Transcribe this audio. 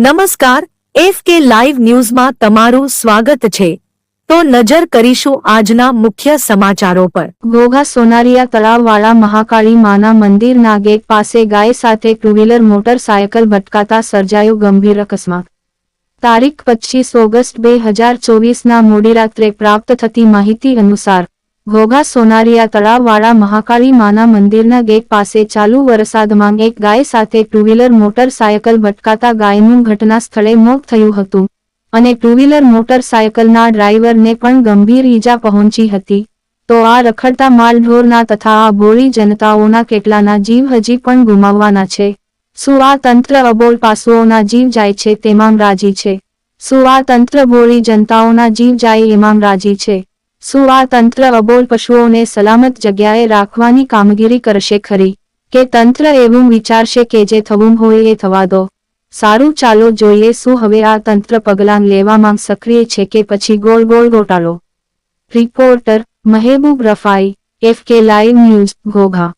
નમસ્કાર, F K live ન્યૂઝમાં તમારું સ્વાગત છે. તો નજર કરીશું આજના મુખ્ય સમાચારો પર. ઘોઘા સોનારિયા તળાવવાળા મહાકાળી માના મંદિરના ગેટ પાસે ગાય સાથે ટુ વ્હીલર મોટરસાયકલ ભટકાતા સર્જાયો ગંભીર અકસ્માત. તારીખ પચીસ ઓગસ્ટ બે હજાર ચોવીસના મોડી રાત્રે પ્રાપ્ત થતી માહિતી અનુસાર ઘોઘા સોનારિયા તળાવવાળા મહાકાળી માના મંદિરના ગેટ પાસે ચાલુ વરસાદમાં એક ગાય સાથે ટુ વ્હીલર મોટરસાયકલ ભટકાતા ગાયનું ઘટના સ્થળે મોત થયું હતું. અને ટુ વ્હીલર મોટરસાયકલના ડ્રાઈવરને પણ ગંભીર ઈજા પહોંચી હતી. તો આ રખડતા માલઢોરના તથા આ ભોળી જનતાઓના કેટલાના જીવ હજી પણ ગુમાવવાના છે. શું આ તંત્ર અબોલ પાસુઓના જીવ જાય છે તેમાં રાજી છે. શું આ તંત્ર ભોળી જનતાઓના જીવ જાય એમાં રાજી છે. શું આ તંત્ર અબોલ પશુઓને સલામત જગ્યાએ રાખવાની કામગીરી કરશે ખરી. કે તંત્ર એવું વિચારશે કે જે થવું હોય એ થવા દો. સારું ચાલો જોઈએ શું હવે આ તંત્ર પગલાં લેવામાં સક્રિય છે કે પછી ગોળ ગોળ ગોટાળો. Reporter Mehboob Rafai, F K live news, Ghogha.